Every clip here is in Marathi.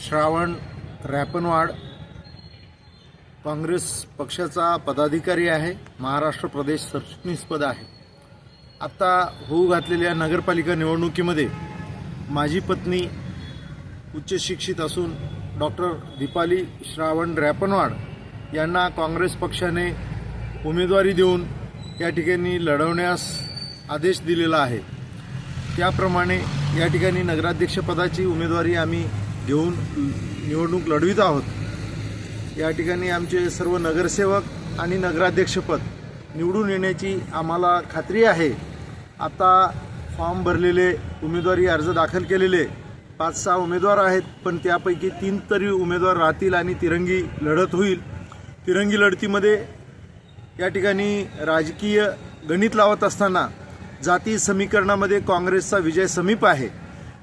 श्रावण रॅपनवाड काँग्रेस पक्षाचा पदाधिकारी आहे महाराष्ट्र प्रदेश सरचिटणीसपद आहे. आत्ता होऊ घातलेल्या नगरपालिका निवडणुकीमध्ये माझी पत्नी उच्च शिक्षित असून डॉक्टर दीपाली श्रावण रॅपनवाड यांना काँग्रेस पक्षाने उमेदवारी देऊन या ठिकाणी लढवण्यास आदेश दिलेला आहे. त्याप्रमाणे या ठिकाणी नगराध्यक्षपदाची उमेदवारी आम्ही घेऊन निवडणूक लढवित आहोत. या ठिकाणी आमचे सर्व नगरसेवक आणि नगराध्यक्षपद निवडून येण्याची आम्हाला खात्री आहे. आता फॉर्म भरलेले उमेदवारी अर्ज दाखल केलेले पाच सहा उमेदवार आहेत पण त्यापैकी तीन तरी उमेदवार राहतील आणि तिरंगी लढत होईल. तिरंगी लढतीमध्ये या ठिकाणी राजकीय गणित लावत असताना जाती समीकरणामध्ये काँग्रेसचा विजय समीप आहे.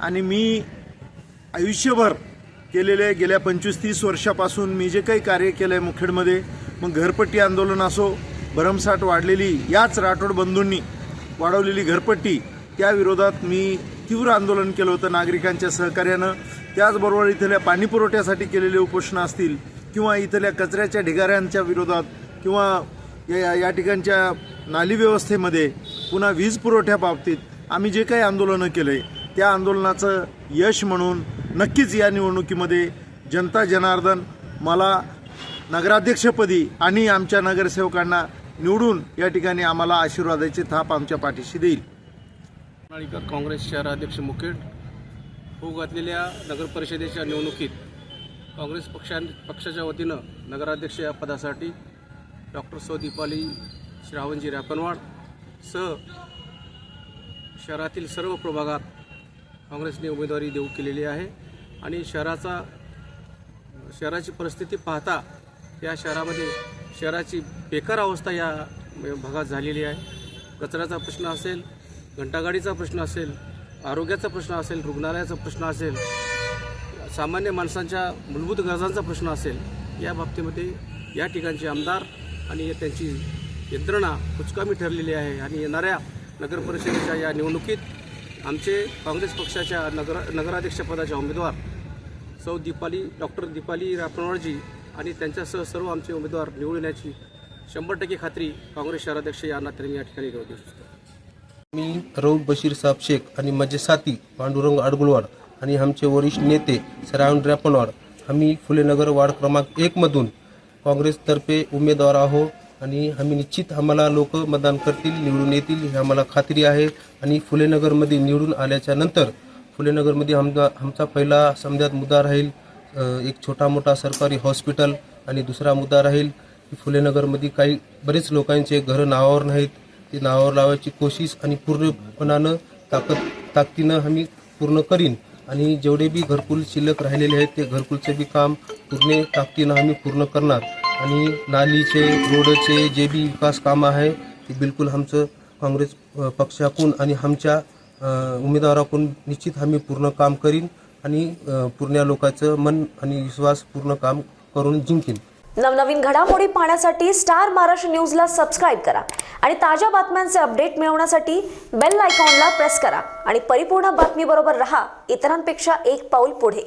आणि मी आयुष्यभर केलेले गेल्या पंचवीस तीस वर्षापासून मी जे काही कार्य केलं आहे मुखेडमध्ये मग घरपट्टी आंदोलन असो भरमसाठ वाढलेली याच राठोड बंधूंनी वाढवलेली घरपट्टी त्या विरोधात मी तीव्र आंदोलन केलं होतं नागरिकांच्या सहकार्यानं. त्याचबरोबर इथल्या पाणीपुरवठ्यासाठी केलेले उपोषणं असतील किंवा इथल्या कचऱ्याच्या ढिगाऱ्यांच्या विरोधात किंवा या या ठिकाणच्या नाली व्यवस्थेमध्ये पुन्हा वीज पुरवठ्याबाबतीत आम्ही जे काही आंदोलनं केले त्या आंदोलनाचं यश म्हणून नक्कीच या निवडणुकीमध्ये जनता जनार्दन मला नगराध्यक्षपदी आणि आमच्या नगरसेवकांना निवडून या ठिकाणी आम्हाला आशीर्वादाची थाप आमच्या पाठीशी देईल. नाळीकर काँग्रेस शहराध्यक्ष मुखेड होऊ घातलेल्या नगरपरिषदेच्या निवडणुकीत काँग्रेस पक्षा पक्षाच्या वतीनं नगराध्यक्ष या पदासाठी डॉक्टर सौ दीपाली श्रावणजी रॅपनवाड सह शहरातील सर्व प्रभागात काँग्रेसने उमेदवारी देऊ केलेली आहे. आणि शहराचा शहराची परिस्थिती पाहता या शहरामध्ये शहराची बेकार अवस्था या भागात झालेली आहे. कचऱ्याचा प्रश्न असेल घंटागाडीचा प्रश्न असेल आरोग्याचा प्रश्न असेल रुग्णालयाचा प्रश्न असेल सामान्य माणसांच्या मूलभूत गरजांचा प्रश्न असेल या बाबतीमध्ये या ठिकाणचे आमदार आणि त्यांची यंत्रणा कुचकामी ठरलेली आहे आणि येणाऱ्या नगर परिषदेच्या या निवडणुकीत आमचे काँग्रेस पक्षाच्या नगर नगराध्यक्षपदाच्या उमेदवार सौ दीपाली डॉक्टर दीपाली रापणवाडजी आणि त्यांच्यासह सर्व आमचे उमेदवार निवडून शंभर टक्के खात्री काँग्रेस शहराध्यक्ष या नात्याने या ठिकाणी देऊ मी रऊफ बशीर साहेब शेख आणि माझे साथी पांडुरंग आडगुळवाड आणि आमचे वरिष्ठ नेते सरावण ड्रॅपनवाड आम्ही फुलेनगर वार्ड क्रमांक एकमधून काँग्रेसतर्फे उमेदवार आहो आणि आम्ही निश्चित आम्हाला लोक मतदान करतील निवडून येतील ही आम्हाला खात्री आहे. आणि फुलेनगरमध्ये निवडून आल्याच्यानंतर फुलेनगरमध्ये आमचा आमचा पहिला समजात मुद्दा राहील एक छोटा मोठा सरकारी हॉस्पिटल आणि दुसरा मुद्दा राहील की फुलेनगरमध्ये काही बरेच लोकांचे घरं नावावर नाहीत. ते नावावर लावायची कोशिश आणि पूर्णपणानं ताकद ताकदीनं आम्ही पूर्ण करीन. आणि जेवढे बी घरकुल शिल्लक राहिलेले आहेत ते घरकुलचे बी काम पूर्ण ताकदीनं आम्ही पूर्ण करणार. आणि नालीचे रोडचे जे बी विकास कामं आहे ते बिलकुल आमचं काँग्रेस पक्षाकून आणि आमच्या उमेदवाराकडून निश्चित आम्ही पूर्ण काम करीन आणि पूर्ण लोकांचं मन आणि विश्वास पूर्ण काम करून जिंकीन. नवनवीन घडामोडी पाहण्यासाठी स्टार महाराष्ट्र न्यूजला सबस्क्राईब करा आणि ताज्या बातम्यांचे अपडेट मिळवण्यासाठी बेल आयकॉनला प्रेस करा आणि परिपूर्ण बातमीबरोबर रहा. इतरांपेक्षा एक पाऊल पुढे.